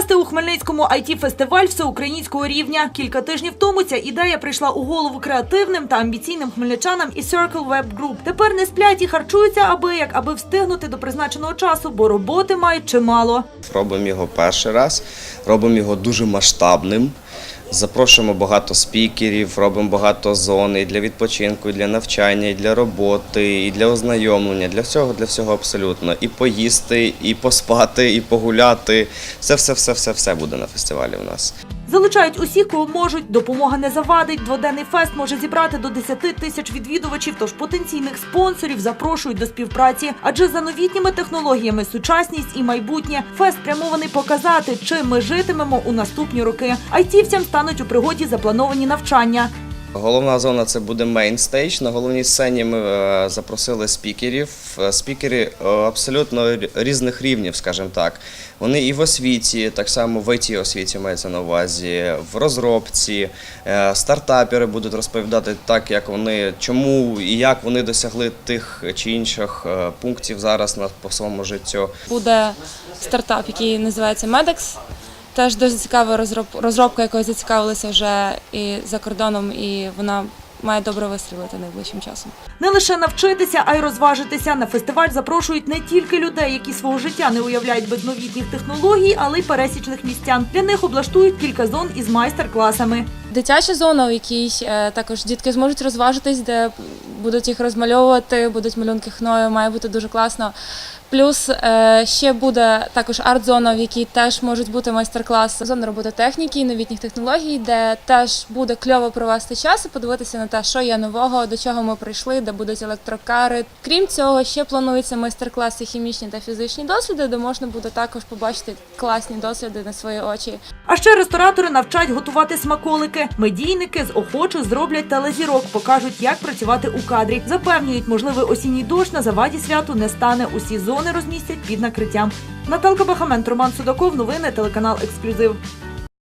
Провести у Хмельницькому it фестиваль всеукраїнського рівня. Кілька тижнів тому ця ідея прийшла у голову креативним та амбіційним хмельничанам із Circle Web Group. Тепер не сплять і харчуються аби як, аби встигнути до призначеного часу, бо роботи мають чимало. Робимо його перший раз, робимо його дуже масштабним. Запрошуємо багато спікерів, робимо багато зон і для відпочинку, і для навчання, і для роботи, і для ознайомлення, для всього, для всього абсолютно. І поїсти, і поспати, і погуляти. Все, все, все, все, все буде на фестивалі у нас. Залучають усіх, кого можуть. Допомога не завадить. Дводенний фест може зібрати до 10 тисяч відвідувачів. Тож потенційних спонсорів запрошують до співпраці. Адже за новітніми технологіями сучасність і майбутнє фест спрямований показати, чим ми житимемо у наступні роки. Айтівцям стануть у пригоді заплановані навчання. Головна зона це буде мейнстейдж. На головній сцені ми е, запросили спікерів. Е, Спікери е, абсолютно різних рівнів, скажімо так. Вони і в освіті, так само в it освіті мається на увазі, в розробці. Стартапери будуть розповідати так, як вони, чому і як вони досягли тих чи інших пунктів зараз на по своєму життю. буде стартап, який називається Medex. Теж дуже цікава розроб- розробка, якою зацікавилися вже і за кордоном, і вона має добре вистрілити найближчим часом. Не лише навчитися, а й розважитися. На фестиваль запрошують не тільки людей, які свого життя не уявляють без новітніх технологій, але й пересічних містян. Для них облаштують кілька зон із майстер-класами. Дитяча зона, у якій е, також дітки зможуть розважитись, де будуть їх розмальовувати, будуть малюнки хною, має бути дуже класно. Плюс е, ще буде також арт-зона, в якій теж можуть бути майстер-класи, зона робототехніки і новітніх технологій, де теж буде кльово провести час і подивитися на те, що є нового, до чого ми прийшли, де будуть електрокари. Крім цього, ще плануються майстер-класи хімічні та фізичні досліди, де можна буде також побачити класні досліди на свої очі. А ще ресторатори навчать готувати смаколики. Медійники з охочу зроблять телезірок, покажуть, як працювати у кадрі. Запевнюють, можливий осінній дощ на заваді святу не стане. Усі зони розмістять під накриттям. Наталка Бахамент, Роман Судаков. Новини телеканал Ексклюзив.